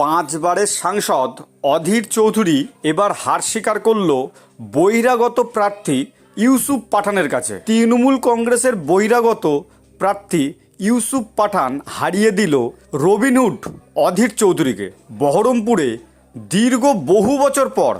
পাঁচবারের সাংসদ অধীর চৌধুরী এবার হার স্বীকার করল বহিরাগত প্রার্থী ইউসুফ পাঠানের কাছে। তৃণমূল কংগ্রেসের বহিরাগত প্রার্থী ইউসুফ পাঠান হারিয়ে দিল রবিনহুড অধীর চৌধুরীকে। বহরমপুরে দীর্ঘ বহু বছর পর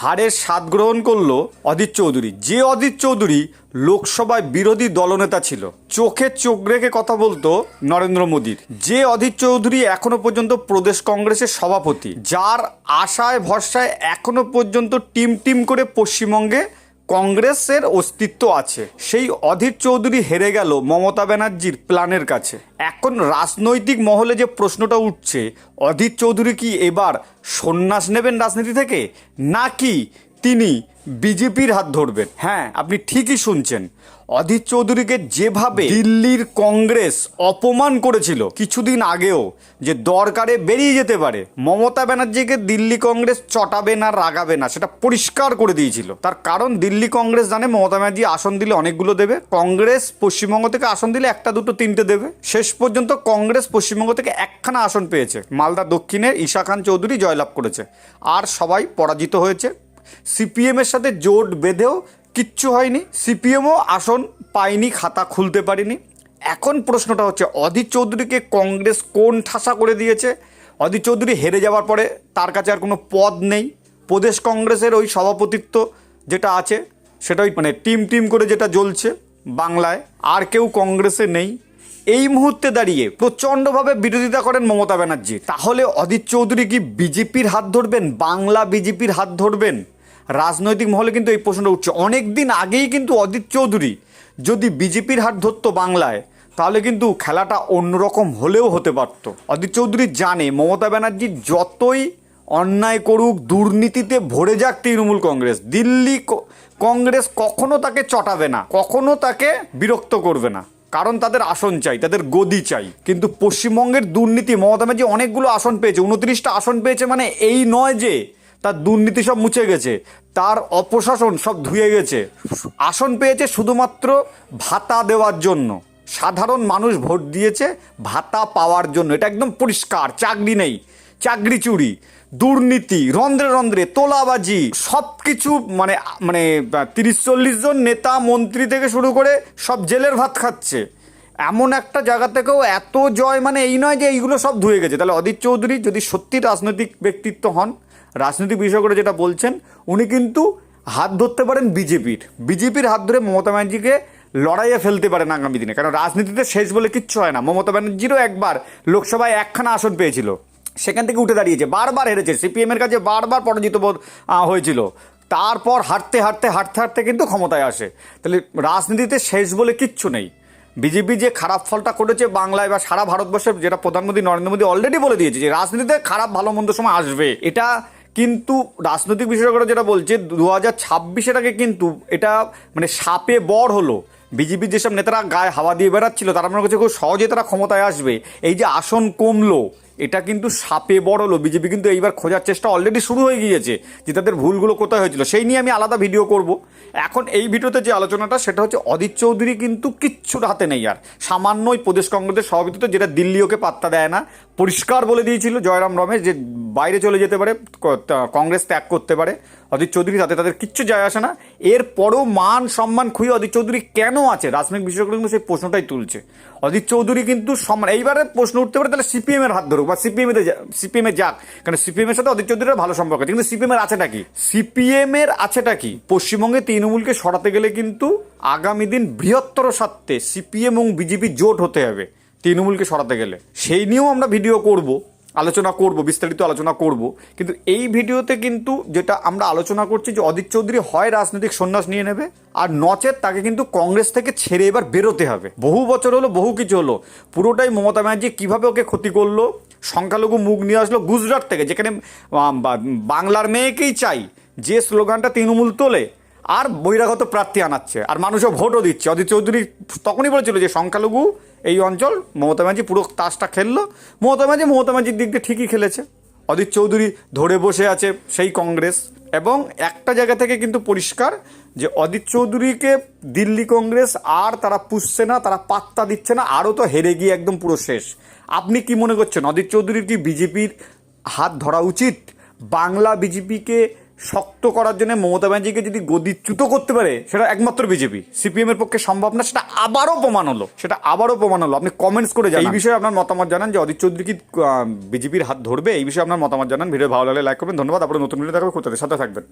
হারের স্বাদ গ্রহণ করল অদিত চৌধুরী। যে অদিত চৌধুরী লোকসভায় বিরোধী দলনেতা ছিল, চোখে চোখ রেখে কথা বলতো নরেন্দ্র মোদীর। যে অধীর চৌধুরী এখনও পর্যন্ত প্রদেশ কংগ্রেসের সভাপতি, যার আশায় ভরসায় এখনও পর্যন্ত টিম টিম করে পশ্চিমবঙ্গে কংগ্রেসের অস্তিত্ব আছে। সেই অধীর চৌধুরী হেরে গেল মমতা ব্যানার্জির প্ল্যানের কাছে। এখন রাজনৈতিক মহলে যে প্রশ্নটা উঠছে, অধীর চৌধুরী কি এবার সন্ন্যাস নেবেন রাজনীতি থেকে? নাকি তিনি বিজেপির হাত ধরবেন। হ্যাঁ। আপনি ঠিকই শুনছেন। অধীর চৌধুরীকে যেভাবে দিল্লির কংগ্রেস অপমান করেছিল কিছুদিন আগেও যে দরকারে বেরিয়ে যেতে পারে মমতা ব্যানার্জিকে দিল্লি কংগ্রেস চটাবে না রাগাবে না সেটা পরিষ্কার করে দিয়েছিল। তার কারণ দিল্লি কংগ্রেস জানে মমতা ব্যানার্জি আসন দিলে অনেকগুলো দেবে কংগ্রেস পশ্চিমবঙ্গ থেকে আসন দিলে একটা দুটো তিনটে দেবে। শেষ পর্যন্ত কংগ্রেস পশ্চিমবঙ্গ থেকে একখানা আসন পেয়েছে। মালদা দক্ষিণে ঈশা খান চৌধুরী জয়লাভ করেছে। আর সবাই পরাজিত হয়েছে। সিপিএমের সাথে জোট বেঁধেও কিচ্ছু হয়নি। সিপিএমও আসন পায়নি, খাতা খুলতে পারেনি। এখন প্রশ্নটা হচ্ছে, অধীর চৌধুরীকে কংগ্রেস কোন ঠাসা করে দিয়েছে? অধীর চৌধুরী হেরে যাওয়ার পরে তার কাছে আর কোনো পদ নেই। প্রদেশ কংগ্রেসের ওই সভাপতিত্ব যেটা আছে, সেটাই মানে টিম টিম করে যেটা জ্বলছে বাংলায়, আর কেউ কংগ্রেসে নেই। এই মুহূর্তে দাঁড়িয়ে প্রচণ্ডভাবে বিরোধিতা করেন মমতা ব্যানার্জি। তাহলে অধীর চৌধুরী কি বিজেপির হাত ধরবেন? বাংলা বিজেপির হাত ধরবেন? রাজনৈতিক মহলে কিন্তু এই প্রশ্নটা উঠছে। অনেক দিন আগেই কিন্তু অদিত চৌধুরী যদি বিজেপির হাত ধরতো বাংলায়, তাহলে কিন্তু খেলাটা অন্যরকম হলেও হতে পারতো। অদিত চৌধুরী জানে, মমতা ব্যানার্জি যতই অন্যায় করুক, দুর্নীতিতে ভরে যাক তৃণমূল কংগ্রেস। দিল্লি কংগ্রেস কখনো তাকে চটাবে না, কখনো তাকে বিরক্ত করবে না। কারণ তাদের আসন চাই, তাদের গদি চাই। কিন্তু পশ্চিমবঙ্গের দুর্নীতি, মমতা ব্যানার্জি অনেকগুলো আসন পেয়েছে, উনত্রিশটা আসন পেয়েছে মানে এই নয় যে তার দুর্নীতি সব মুছে গেছে, তার অপশাসন সব ধুয়ে গেছে। আসন পেয়েছে শুধুমাত্র ভাতা দেওয়ার জন্য। সাধারণ মানুষ ভোট দিয়েছে ভাতা পাওয়ার জন্য। এটা একদম পরিষ্কার, চাকরি নেই, চাকরি চুরি, দুর্নীতি, রন্ধ্রে রন্ধ্রে, তোলাবাজি সব কিছু মানে মানে তিরিশ চল্লিশ জন নেতা মন্ত্রী থেকে শুরু করে সব জেলের ভাত খাচ্ছে। এমন একটা জায়গা থেকেও এত জয় মানে এই নয় যে এইগুলো সব ধুয়ে গেছে। তাহলে অদিত চৌধুরী যদি সত্যি রাজনৈতিক ব্যক্তিত্ব হন, রাজনৈতিক বিশেষজ্ঞরা যেটা বলছেন, উনি কিন্তু হাত ধরতে পারেন বিজেপির। বিজেপির হাত ধরে মমতা ব্যানার্জিকে লড়াইয়ে ফেলতে পারেন আগামী দিনে। কারণ রাজনীতিতে শেষ বলে কিচ্ছু হয় না। মমতা ব্যানার্জিরও একবার লোকসভায় একখানা আসন পেয়েছিল। সেখান থেকে উঠে দাঁড়িয়েছে, বারবার হেরেছে। সিপিএমের কাছে বারবার পরাজিত বোধ হয়েছিল। তারপর হাঁটতে হাঁটতে হাঁটতে হাঁটতে কিন্তু ক্ষমতায় আসে। তাহলে রাজনীতিতে শেষ বলে কিচ্ছু নেই। বিজেপি যে খারাপ ফলটা করেছে বাংলায় বা সারা ভারতবর্ষে, যেটা প্রধানমন্ত্রী নরেন্দ্র মোদী অলরেডি বলে দিয়েছে যে রাজনীতিতে খারাপ ভালো মন্দ সময় আসবে। এটা কিন্তু রাজনৈতিক বিশেষজ্ঞরা যেটা বলছে দু হাজার ছাব্বিশের আগে কিন্তু এটা মানে সাপে বড় হলো। বিজেপির যেসব নেতারা গায়ে হাওয়া দিয়ে বেড়াচ্ছিল, তারা মনে করছে খুব সহজে তারা ক্ষমতায় আসবে। এই যে আসন কমলো এটা কিন্তু সাপে বড় হলো বিজেপি কিন্তু এইবার খোঁজার চেষ্টা অলরেডি শুরু হয়ে গিয়েছে যে তাদের ভুলগুলো কোথায় হয়েছিল। সেই নিয়ে আমি আলাদা ভিডিও করব। এখন এই ভিডিওতে যে আলোচনাটা, সেটা হচ্ছে অদিত চৌধুরী কিন্তু কিচ্ছুর হাতে নেই আর। সামান্যই প্রদেশ কংগ্রেসের সভাপতিত্ব, যেটা দিল্লি ওকে পাত্তা দেয় না। পরিষ্কার বলে দিয়েছিল জয়রাম রমেশ যে বাইরে চলে যেতে পারে কংগ্রেস ত্যাগ করতে পারে। অদিত চৌধুরী তাতে তাদের কিচ্ছু যায় আসে না। এরপরও মান সম্মান খুঁয়ে অদিত চৌধুরী কেন আছে? রাজনৈতিক বিশেষজ্ঞরা কিন্তু সেই প্রশ্নটাই তুলছে। অদিত চৌধুরী কিন্তু সম্মান এইবারে প্রশ্ন উঠতে পারে, তাহলে সিপিএমের হাত ধরুক বা সিপিএম এর সিপিএম যাক। কারণ সিপিএম এর সাথে অদিত চৌধুরীর ভালো সম্পর্ক আছে, কিন্তু সিপিএম এর আছেটা কি? সিপিএম এর আছেটা কি? পশ্চিমবঙ্গে তৃণমূলকে সরাতে গেলে কিন্তু আগামী দিন বৃহত্তর স্বার্থে সিপিএম এবং বিজেপি জোট হতে হবে তৃণমূলকে সরাতে গেলে। সেই নিয়েও আমরা ভিডিও করব। আলোচনা করব, বিস্তারিত আলোচনা করব। কিন্তু এই ভিডিওতে কিন্তু যেটা আমরা আলোচনা করছি যে অদিত চৌধুরী হয় রাজনৈতিক সন্ন্যাস নিয়ে নেবে, আর নচেত তাকে কিন্তু কংগ্রেস থেকে ছেড়ে এবার বেরোতে হবে। বহু বছর হলো, বহু কিছু হলো। পুরোটাই মমতা ব্যানার্জি কীভাবে ওকে ক্ষতি করল, সংখ্যালঘু মুখ নিয়ে আসলো গুজরাট থেকে, যেখানে বাংলার মেয়েকেই চাই, যে স্লোগানটা তৃণমূল তোলে, আর বহিরাগত প্রার্থী আনাচ্ছে, আর মানুষও ভোটও দিচ্ছে। অদিত চৌধুরী তখনই বলেছিল যে সংখ্যালঘু এই অঞ্চল, মমতা ব্যানার্জি পুরো তাসটা খেললো। মমতা ব্যানার্জি মমতা ব্যানার্জির দিক দিয়ে ঠিকই খেলেছে। অদিত চৌধুরী ধরে বসে আছে সেই কংগ্রেস। এবং একটা জায়গা থেকে কিন্তু পরিষ্কার যে অদিত চৌধুরীকে দিল্লি কংগ্রেস আর তারা পুষছে না, তারা পাত্তা দিচ্ছে না, আরও তো হেরে গিয়ে একদম পুরো শেষ। আপনি কি মনে করছেন? অদিত চৌধুরীর কি বিজেপির হাত ধরা উচিত? বাংলা বিজেপিকে শক্ত করার জন্য মমতা ব্যানার্জিকে যদি গদিচ্যুত করতে পারে, সেটা একমাত্র বিজেপি। সিপিএমের পক্ষে সম্ভব না, সেটা আবারও প্রমাণ হলো। সেটা আবারও প্রমাণ হলো। আপনি কমেন্টস করে যান এই বিষয়ে আপনার মতামত জানান যে অদিত চৌধুরী কি বিজেপির হাত ধরবে? এই বিষয়ে আপনার মতামত জানান। ভিডিও ভালো লাগলে লাইক করবেন। ধন্যবাদ। আপনার নতুন ভিডিও দেখাবে। কোথায় সাথে থাকবেন।